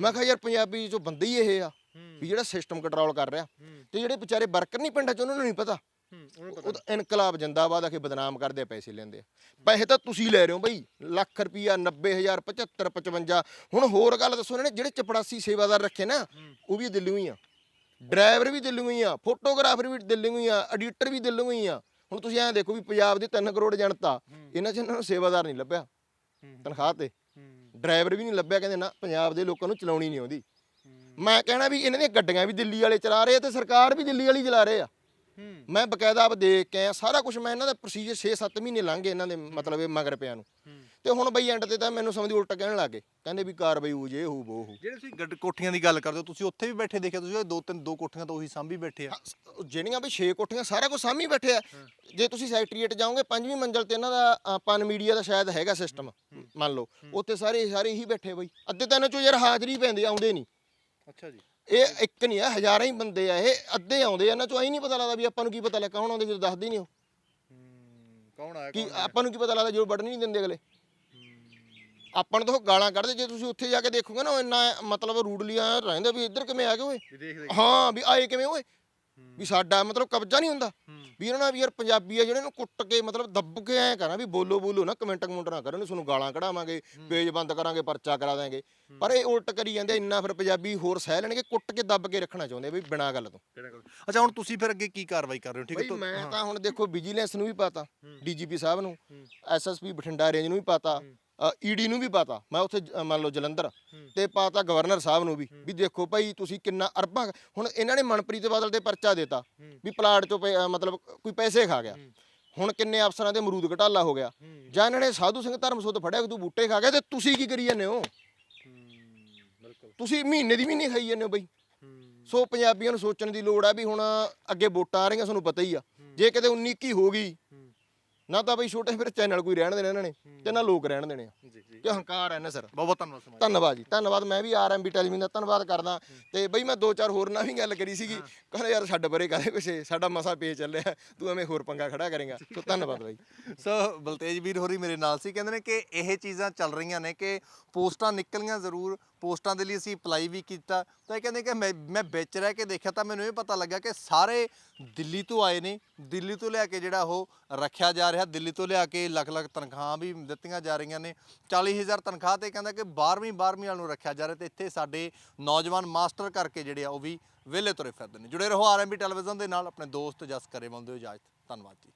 ਮੈਂ ਕਿਹਾ ਯਾਰ ਪੰਜਾਬੀ ਚੋਂ ਬੰਦੇ ਹੀ ਇਹ ਆ ਵੀ ਜਿਹੜਾ ਸਿਸਟਮ ਕੰਟਰੋਲ ਕਰ ਰਿਹਾ ਤੇ ਜਿਹੜੇ ਵਿਚਾਰੇ ਵਰਕਰ ਨਹੀਂ ਪਿੰਡਾਂ ਚ ਉਹਨਾਂ ਨੂੰ ਨਹੀਂ ਪਤਾ। ਉਹ ਤਾਂ ਇਨਕਲਾਬ ਜਿੰਦਾਬਾਦ ਆ ਕੇ ਬਦਨਾਮ ਕਰਦੇ ਆ ਪੈਸੇ ਲੈਂਦੇ ਆ। ਪੈਸੇ ਤਾਂ ਤੁਸੀਂ ਲੈ ਰਹੇ ਹੋ ਬਈ ਲੱਖ ਰੁਪਈਆ 90000 75 55 ਹੁਣ ਹੋਰ ਗੱਲ ਦੱਸੋ ਇਹਨਾਂ ਨੇ ਜਿਹੜੇ ਚਪੜਾਸੀ ਸੇਵਾਦਾਰ ਰੱਖੇ ਨਾ ਉਹ ਵੀ ਦਿੱਲੀੋਂ ਹੀ ਆ। ਡਰਾਈਵਰ ਵੀ ਦਿੱਲੀੋਂ ਹੀ ਆ ਫੋਟੋਗ੍ਰਾਫਰ ਵੀ ਦਿੱਲੀੋਂ ਹੀ ਆ ਐਡੀਟਰ ਵੀ ਦਿੱਲੀੋਂ ਹੀ ਆ। ਹੁਣ ਤੁਸੀਂ ਐਂ ਦੇਖੋ ਵੀ ਪੰਜਾਬ ਦੀ 3 ਕਰੋੜ ਜਨਤਾ ਇਹਨਾਂ 'ਚ ਇਹਨਾਂ ਨੂੰ ਸੇਵਾਦਾਰ ਨਹੀਂ ਲੱਭਿਆ। ਤਨਖਾਹ ਤੇ। ਡਰਾਈਵਰ ਵੀ ਨਹੀਂ ਲੱਭਿਆ ਕਹਿੰਦੇ ਨਾ ਪੰਜਾਬ ਦੇ ਲੋਕਾਂ ਨੂੰ ਚਲਾਉਣੀ ਨਹੀਂ ਆਉਂਦੀ। ਮੈਂ ਕਹਿਣਾ ਵੀ ਇਹਨਾਂ ਦੀਆਂ ਗੱਡੀਆਂ ਵੀ ਦਿੱਲੀ ਵਾਲੇ ਚਲਾ ਰਹੇ ਆ ਤੇ ਸਰਕਾਰ ਵੀ ਦਿੱਲੀ ਵਾਲੀ ਚਲਾ ਰਹੇ ਆ। ਮੈਂ ਬਕਾਇਦਾ ਆਪ ਦੇਖ ਕੇ ਆਇਆ ਸਾਰਾ ਕੁਝ ਮੈਂ ਇਹਨਾਂ ਦਾ ਪ੍ਰੋਸੀਜਰ 6-7 ਮਹੀਨੇ ਲੰਘ ਗਏ ਇਹਨਾਂ ਦੇ ਮਤਲਬ ਇਹ ਮਗਰ ਪਿਆ ਨੂੰ। ਤੇ ਹੁਣ ਬਈ ਐਂਡ ਤੇ ਤਾਂ ਮੈਨੂੰ ਸਮਝੀ ਉਲਟਾ ਕਹਿਣ ਲੱਗੇ ਕਹਿੰਦੇ ਵੀ ਕਾਰਵਾਈ ਹੋ ਜੇ ਹੋ ਬੋ ਹੋ ਜਿਹੜੇ ਤੁਸੀਂ ਗੱਡ ਕੋਠੀਆਂ ਦੀ ਗੱਲ ਕਰਦੇ ਹੋ ਤੁਸੀਂ ਉੱਥੇ ਵੀ ਬੈਠੇ ਦੇਖਿਆ ਤੁਸੀਂ ਦੋ ਤਿੰਨ ਦੋ ਕੋਠੀਆਂ ਤਾਂ ਉਹੀ ਸਾਂਭੀ ਬੈਠੇ ਆ। ਜਿਹੜੀਆਂ ਵੀ 6 ਕੋਠੀਆਂ ਸਾਰਾ ਕੁਝ ਸਾਹਮਣੇ ਬੈਠੇ ਆ। ਜੇ ਤੁਸੀਂ ਸੈਕਟਰੀਏਟ ਜਾਓਗੇ ਪੰਜਵੀਂ ਮੰਜ਼ਲ ਤੇ ਇਹਨਾਂ ਦਾ ਪਨ ਮੀਡੀਆ ਦਾ ਸ਼ਾਇਦ ਹੈਗਾ ਸਿਸਟਮ ਮੰਨ ਲਓ। ਉੱਥੇ ਸਾਰੇ ਸਾਰੇ ਹੀ ਬੈਠੇ ਬਈ। ਅੱਧੇ ਤਾਂ ਇਹਨਾਂ ਚੋਂ ਯਾਰ ਹਾਜ਼ਰੀ ਪੈਂਦੇ ਆਉਂਦੇ ਨਹੀਂ ਅੱਛਾ ਜੀ। ਇਹ ਇੱਕ ਨਹੀਂ ਆ ਹਜ਼ਾਰਾਂ ਹੀ ਬੰਦੇ ਆ ਇਹ ਅੱਧੇ ਆਉਂਦੇ ਆ। ਇਹਨਾਂ ਚੋਂ ਐਂ ਨਹੀਂ ਪਤਾ ਲੱਗਦਾ ਵੀ ਆਪਾਂ ਨੂੰ ਕੀ ਪਤਾ ਲੱਗਾ ਕੌਣ ਆਉਂਦੇ ਜਦੋਂ ਦੱਸਦੇ ਨਹੀਂ ਉਹ। ਕੌਣ ਆਇਆ ਕਿ ਆਪਾਂ ਨੂੰ ਕੀ ਪਤਾ ਲੱਗਦਾ ਜਦੋਂ ਵੜਨ ਨਹੀਂ ਦਿੰਦੇ ਅਗਲੇ। ਆਪਾਂ ਨੂੰ ਤਾਂ ਉਹ ਗਾਲਾਂ ਕੱਢਦੇ ਜੇ ਤੁਸੀਂ ਉੱਥੇ ਜਾ ਕੇ ਦੇਖੋਗੇ ਨਾ ਉਹ ਇੰਨਾ ਮਤਲਬ ਰੂਡਲੀਆਂ ਰਹਿੰਦੇ ਵੀ ਇੱਧਰ ਕਿਵੇਂ ਆ ਗਏ ਓਏ? ਹਾਂ ਵੀ ਆਏ ਕਿਵੇਂ ਓਏ? ਵੀ ਸਾਡਾ ਮਤਲਬ ਕਬਜ਼ਾ ਨਹੀਂ ਹੁੰਦਾ। ਵੀ ਇਹਨਾਂ ਨਾਲ ਵੀ ਯਾਰ ਪੰਜਾਬੀ ਆ ਜਿਹੜੇ ਨੂੰ ਕੁੱਟ ਕੇ ਮਤਲਬ ਦੱਬ ਕੇ ਐ ਕਰਾਂ ਵੀ ਬੋਲੋ ਬੋਲੋ ਨਾ ਕਮੈਂਟ ਕਮੈਂਟ ਨਾ ਕਰਨ ਤੁਹਾਨੂੰ ਗਾਲਾਂ ਕਢਾਵਾਂਗੇ ਪੇਜ ਬੰਦ ਕਰਾਂਗੇ ਪਰਚਾ ਕਰਾ ਦਾਂਗੇ ਪਰ ਇਹ ਉਲਟ ਕਰੀ ਜਾਂਦੇ ਇੰਨਾ ਫਿਰ ਪੰਜਾਬੀ ਹੋਰ ਸਹਿ ਲੈਣਗੇ ਕੁੱਟ ਕੇ ਦੱਬ ਕੇ ਰੱਖਣਾ ਚਾਹੁੰਦੇ ਵੀ ਬਿਨਾਂ ਗੱਲ ਤੋਂ। ਅੱਛਾ ਹੁਣ ਤੁਸੀਂ ਫਿਰ ਅੱਗੇ ਕੀ ਕਾਰਵਾਈ ਕਰ ਰਹੇ ਹੋ? ਠੀਕ ਹੈ ਮੈਂ ਤਾਂ ਹੁਣ ਦੇਖੋ ਵਿਜੀਲੈਂਸ ਨੂੰ ਵੀ ਪਤਾ ਡੀਜੀਪੀ ਸਾਹਿਬ ਨੂੰ ਐਸਐਸਪੀ ਬਠਿੰਡਾ ਰੇਂਜ ਨੂੰ ਵੀ ਪਤਾ। ਈਡੀ ਨੂੰ ਵੀ ਪਤਾ ਮੈਂ ਉੱਥੇ ਜ- ਮੰਨ ਲਓ ਜਲੰਧਰ ਤੇ ਪਤਾ ਗਵਰਨਰ ਸਾਹਿਬ ਨੂੰ ਵੀ ਵੀ ਦੇਖੋ ਭਾਈ ਤੁਸੀਂ ਕਿੰਨਾ ਅਰਬਾਂ ਹੁਣ ਇਹਨਾਂ ਨੇ ਮਨਪ੍ਰੀਤ ਬਾਦਲ ਤੇ ਪਰਚਾ ਦਿੱਤਾ ਵੀ ਪਲਾਟ ਚੋਂ ਪੈ- ਅ, ਮਤਲਬ ਕੋਈ ਪੈਸੇ ਖਾ ਗਿਆ। ਹੁਣ ਕਿੰਨੇ ਅਫਸਰਾਂ ਦੇ ਅਮਰੂਦ ਘਟਾਲਾ ਹੋ ਗਿਆ। ਜਾਂ ਇਹਨਾਂ ਨੇ ਸਾਧੂ ਸਿੰਘ ਧਰਮਸੋਤ ਫੜਿਆ ਕਿ ਤੂੰ ਬੂਟੇ ਖਾ ਗਿਆ ਤੇ ਤੁਸੀਂ ਕੀ ਕਰੀ ਜਾਂਦੇ ਹੋ? ਬਿਲਕੁਲ। ਤੁਸੀਂ ਮਹੀਨੇ ਦੀ ਮਹੀਨੇ ਖਾਈ ਜਾਂਦੇ ਹੋ ਬਈ। ਸੋ ਪੰਜਾਬੀਆਂ ਨੂੰ ਸੋਚਣ ਦੀ ਲੋੜ ਆ ਵੀ ਹੁਣ ਅੱਗੇ ਵੋਟਾਂ ਆ ਰਹੀਆਂ ਤੁਹਾਨੂੰ ਪਤਾ ਹੀ ਆ। ਜੇ ਕਿਤੇ 19 ਕੀ ਹੋ ਗਈ ਨਾ ਤਾਂ ਬਈ ਛੋਟੇ ਫਿਰ ਚੈਨਲ ਕੋਈ ਰਹਿਣ ਦੇਣੇ ਇਹਨਾਂ ਨੇ ਤੇ ਨਾ ਲੋਕ ਰਹਿਣ ਦੇਣੇ ਆ। ਜੀ। ਕਿ ਹੰਕਾਰ ਹੈ ਨਾ ਸਰ ਬਹੁਤ ਬਹੁਤ ਧੰਨਵਾਦ ਸਮਾਜ ਧੰਨਵਾਦ ਜੀ। ਧੰਨਵਾਦ ਮੈਂ ਵੀ ਆਰਐਮਬੀ ਟੈਲੀਵਿਜ਼ਨ ਦਾ ਧੰਨਵਾਦ ਕਰਦਾ। ਤੇ ਬਈ ਮੈਂ ਦੋ ਚਾਰ ਹੋਰ ਨਾਲ ਵੀ ਗੱਲ ਕਰੀ ਸੀਗੀ। ਕਹਿੰਦੇ ਯਾਰ ਛੱਡ ਪਰੇ ਕਾਹਦੇ ਪਿੱਛੇ ਸਾਡਾ ਮਸਾ ਪੇ ਚੱਲਿਆ। ਤੂੰ ਐਵੇਂ ਹੋਰ ਪੰਗਾ ਖੜਾ ਕਰੇਗਾ। ਸੋ ਧੰਨਵਾਦ ਬਾਈ। ਸੋ ਬਲਤੇਜ ਵੀਰ ਹੋਰੀ ਮੇਰੇ ਨਾਲ ਸੀ। ਕਹਿੰਦੇ ਨੇ ਕਿ ਇਹ ਚੀਜ਼ਾਂ ਚੱਲ ਰਹੀਆਂ ਨੇ ਕਿ ਪੋਸਟਾਂ ਨਿਕਲੀਆਂ ਜ਼ਰੂਰ। ਪੋਸਟਾਂ ਦੇ ਲਈ ਅਸੀਂ ਅਪਲਾਈ ਵੀ ਕੀਤਾ। ਤਾਂ ਇਹ ਕਹਿੰਦੇ ਕਿ ਮੈਂ ਮੈਂ ਵਿੱਚ ਰਹਿ ਕੇ ਦੇਖਿਆ ਤਾਂ ਮੈਨੂੰ ਇਹ ਪਤਾ ਲੱਗਾ ਕਿ ਸਾਰੇ ਦਿੱਲੀ ਤੋਂ ਆਏ ਨੇ। ਦਿੱਲੀ ਤੋਂ ਲਿਆ ਕੇ ਜਿਹੜਾ ਉਹ ਰੱਖਿਆ ਜਾ ਰਿਹਾ। ਦਿੱਲੀ ਤੋਂ ਲਿਆ ਕੇ ਲੱਖ ਲੱਖ ਤਨਖਾਹਾਂ ਵੀ ਦਿੱਤੀਆਂ ਜਾ ਰਹੀਆਂ ਨੇ। 40000 ਤਨਖਾਹ ਤੇ ਕਹਿੰਦਾ ਕਿ 12ਵੀਂ 12ਵੀਂ ਵਾਲ ਨੂੰ ਰੱਖਿਆ ਜਾ ਰਿਹਾ ਤੇ ਇੱਥੇ ਸਾਡੇ ਨੌਜਵਾਨ ਮਾਸਟਰ ਕਰਕੇ ਜਿਹੜੇ ਆ ਉਹ ਵੀ ਵਿਹਲੇ ਤੁਰੇ ਫਿਰਦੇ ਨੇ। ਜੁੜੇ ਰਹੋ ਆਰਐਮਬੀ ਟੈਲੀਵਿਜ਼ਨ ਦੇ ਨਾਲ, ਆਪਣੇ ਦੋਸਤ ਜਸ ਕਰੇ ਬੰਦੇ ਹੋ ਇਜਾਜ਼ਤ। ਧੰਨਵਾਦ ਜੀ।